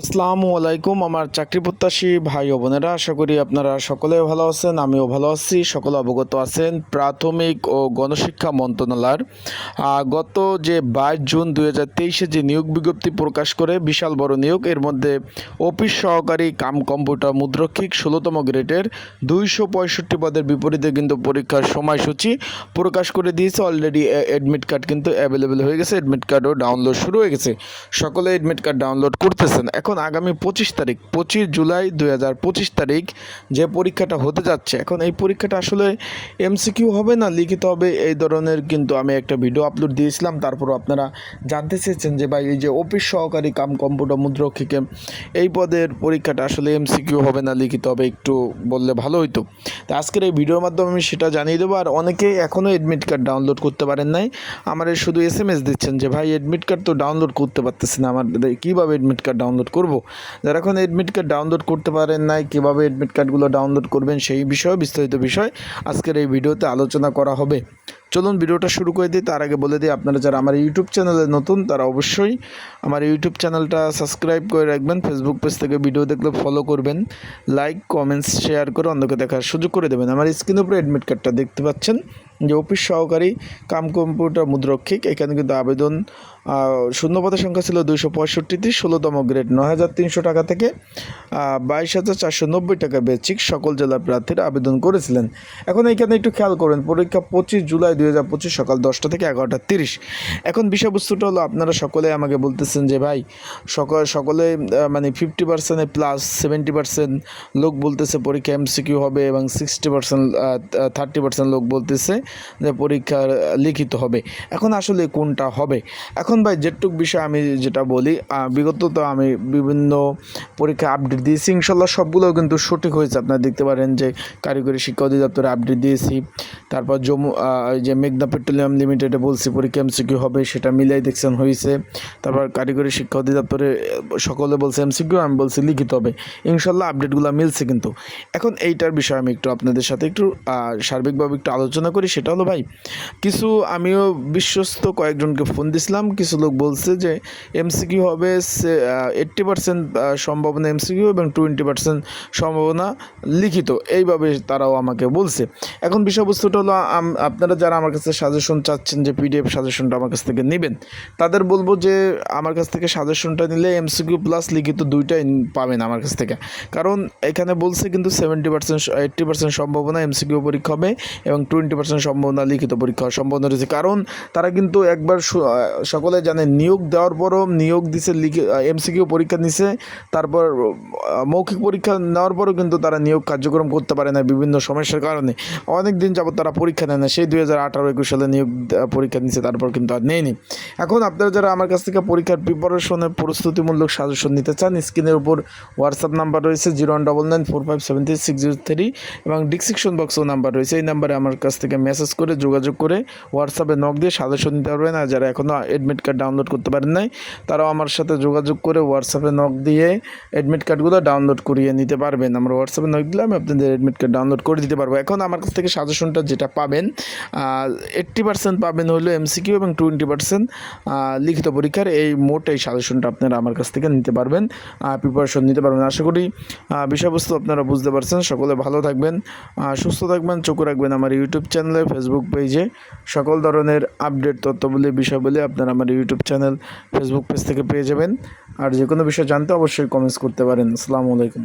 আসসালামু আলাইকুম, আমার চাকরি প্রত্যাশী ভাই ও বোনেরা, আশা করি আপনারা সকলে ভালো আছেন, আমিও ভালো আছি, সকলে অবগত আছেন প্রাথমিক ও গণশিক্ষা মন্ত্রণালয়ের। গত যে বাইশ জুন দুই হাজার তেইশে যে নিয়োগ বিজ্ঞপ্তি প্রকাশ করে, বিশাল বড় নিয়োগ, এর মধ্যে অফিস সহকারী কাম কম্পিউটার মুদ্রক্ষিক ষোলোতম গ্রেডের দুইশো পঁয়ষট্টি পদের বিপরীতে কিন্তু পরীক্ষার সময়সূচি প্রকাশ করে দিয়েছে অলরেডি অ্যাডমিট কার্ড কিন্তু অ্যাভেলেবেল হয়ে গেছে অ্যাডমিট কার্ডও ডাউনলোড শুরু হয়ে গেছে। সকলে অ্যাডমিট কার্ড ডাউনলোড করতেছেন। এখন আগামী পঁচিশ তারিখ, পঁচিশ জুলাই দুই হাজার পঁচিশ তারিখ যে পরীক্ষাটা হতে যাচ্ছে। এখন এই পরীক্ষাটা আসলে এমসিকিউ হবে না, লিখিত হবে, এই ধরনের কিন্তু আমি একটা ভিডিও আপলোড দিয়েছিলাম। তারপর আপনারা জানতে চেয়েছেন যে ভাই, এই যে অফিস সহকারী কাম, কম্পিউটার মুদ্রক্ষিকে এই পদের পরীক্ষাটা আসলে এমসিকিউ হবে না, লিখিত হবে, একটু বললে ভালো হতো তো আজকের এই ভিডিওর মাধ্যমে আমি সেটা জানিয়ে দেবো। আর অনেকেই এখনও অ্যাডমিট কার্ড ডাউনলোড করতে পারেন নাই। আমার শুধু এস এম এস দিচ্ছেন যে, ভাই অ্যাডমিট কার্ড তো ডাউনলোড করতে পারতেছে না, আমার কীভাবে অ্যাডমিট কার্ড ডাউনলোড করব। যারা এখন অ্যাডমিট কার্ড ডাউনলোড করতে পারেন নাই, কীভাবে অ্যাডমিট কার্ডগুলো ডাউনলোড করবেন সেই বিষয়ে বিস্তারিত বিষয় আজকের এই ভিডিওতে আলোচনা করা হবে। চলুন ভিডিওটা শুরু করে দিই। তার আগে বলে দিই, আপনারা যারা আমার ইউটিউব চ্যানেলে নতুন, তারা অবশ্যই আমার ইউটিউব চ্যানেলটা সাবস্ক্রাইব করে রাখবেন। ফেসবুক পেজ থেকে ভিডিও দেখলে ফলো করবেন। লাইক কমেন্টস শেয়ার করে অন্যকে দেখার সুযোগ করে দেবেন। আমার স্ক্রিনের উপরে অ্যাডমিট কার্ডটা দেখতে পাচ্ছেন। যে অফিস সহকারী কাম কম্পিউটার মুদ্রক্ষিক। এখানে কিন্তু আবেদন শূন্যপদের সংখ্যা ছিল দুইশো পঁয়ষট্টিতে ষোলোতম গ্রেড নয় হাজার তিনশো টাকা থেকে বাইশ হাজার চারশো নব্বই টাকা বেচিক। সকল জেলার প্রার্থীরা আবেদন করেছিলেন। এখন এইখানে একটু খেয়াল করবেন পরীক্ষা পঁচিশ জুলাই দুই হাজার পঁচিশ সকাল দশটা থেকে এগারোটা তিরিশ। এখন বিষয়বস্তুটা হলো, আপনারা সকলে আমাকে বলতেছেন যে, ভাই, সকল, সকলে মানে ফিফটি পার্সেন্টে প্লাস, সেভেন্টি পার্সেন্ট লোক বলতেছে পরীক্ষা এমসিকিউ হবে এবং সিক্সটি পার্সেন্ট থার্টি পার্সেন্ট লোক বলতেছে। যে পরীক্ষা লিখিত হবে। এখন আসলে কোনটা হবে? এখন ভাই যেটুক বিষয় আমি যেটা বলি বিগত তো আমি বিভিন্ন পরীক্ষা আপডেট দিয়েছি। ইনশাল্লাহ সবগুলো কিন্তু সঠিক হয়েছে। আপনারা দেখতে পারেন যে কারিগরি শিক্ষা অধিদপ্তরে আপডেট দিয়েছি। তারপর জম্মু যে মেঘনা পেট্রোলিয়াম লিমিটেডে বলছি পরীক্ষা এমসিকিউ হবে, সেটা মিলাই দেখছেন হয়েছে। তারপর কারিগরি শিক্ষা অধিদপ্তরে সকলে বলছে এমসিকিউ আমি বলছি লিখিত হবে। ইনশাল্লাহ আপডেটগুলো মিলছে কিন্তু। এখন এইটার বিষয়ে আমি একটু আপনাদের সাথে একটু সার্বিকভাবে একটু আলোচনা করি, সেটা হলো ভাই, কিছু আমিও বিশ্বস্ত কয়েকজনকে ফোন দিছিলাম, কিছু লোক বলছে যে এমসিকিউ হবে এইট্টি পার্সেন্ট সম্ভাবনা এমসিকিউ এবং টোয়েন্টি পার্সেন্ট সম্ভাবনা লিখিত, এইভাবে তারাও আমাকে বলছে। এখন বিষয়বস্তুটা হলো আপনারা যারা আমার কাছে সাজেশন চাচ্ছেন যে পিডিএফ সাজেশনটা আমার কাছ থেকে নেবেন, তাদের বলব যে আমার কাছ থেকে সাজেশনটা নিলে এমসিকিউ প্লাস লিখিত দুইটাই পাবেন আমার কাছ থেকে। কারণ এখানে বলছে কিন্তু সেভেন্টি পার্সেন্ট এইট্টি পার্সেন্ট সম্ভাবনা এমসিকিউ পরীক্ষা হবে এবং টোয়েন্টি পার্সেন্ট সম্ভাবনা, লিখিত পরীক্ষা সম্ভাবনা রয়েছে। কারণ তারা কিন্তু একবার সকলে জানে, নিয়োগ দেওয়ার পরও নিয়োগ দিছে, লিখে এমসিকিউ পরীক্ষা নিছে, তারপর মৌখিক পরীক্ষা নেওয়ার পরও কিন্তু তারা নিয়োগ কার্যক্রম করতে পারে না বিভিন্ন সমস্যার কারণে। অনেক দিন যাবত তারা পরীক্ষা নেয় না, সেই দুই হাজার আঠারো একুশ সালে নিয়োগ পরীক্ষা নিচ্ছে তারপর কিন্তু আর নেয়নি। এখন আপনারা যারা আমার কাছ থেকে পরীক্ষার প্রিপারেশনের প্রস্তুতিমূলক সাজেশন নিতে চান, স্ক্রিনের উপর হোয়াটসঅ্যাপ নাম্বার রয়েছে zero one double nine four five seven three six zero three এবং ডিসক্রিপশন বক্সেও নাম্বার রয়েছে, এই নাম্বারে আমার কাছ থেকে মেসেজ করে যোগাযোগ করে হোয়াটসঅ্যাপে নক দিয়ে সাজেশন নিতে পারবেন। আর যারা এখনও অ্যাডমিট কার্ড ডাউনলোড করতে পারেন নাই, তারাও আমার সাথে যোগাযোগ করে হোয়াটসঅ্যাপে নক দিয়ে অ্যাডমিট কার্ডগুলো ডাউনলোড করিয়ে নিতে পারবেন। আমরা হোয়াটসঅ্যাপে নক দিলে আমি আপনাদের অ্যাডমিট কার্ড ডাউনলোড করে দিতে পারব। এখন আমার কাছ থেকে সাজেশনটা যেটা পাবেন এইট্টি পার্সেন্ট পাবেন হলো এমসিকিউ এবং টোয়েন্টি পার্সেন্ট লিখিত পরীক্ষার এই মোট এই সাজেশনটা আপনারা আমার কাছ থেকে নিতে পারবেন প্রিপারেশন নিতে পারবেন। আশা করি বিষয়বস্তু আপনারা বুঝতে পারছেন। সকলে ভালো থাকবেন সুস্থ থাকবেন, চোখ রাখবেন আমার ইউটিউব চ্যানেলে ফেসবুক পেজে সকল ধরনের আপডেট তথ্যবলী, বিষয়বলী আপনারা আমার ইউটিউব চ্যানেল ফেসবুক পেজ থেকে পেয়ে যাবেন। আর যে কোনো বিষয় জানতে অবশ্যই কমেন্টস করতে পারেন। আসসালামু আলাইকুম।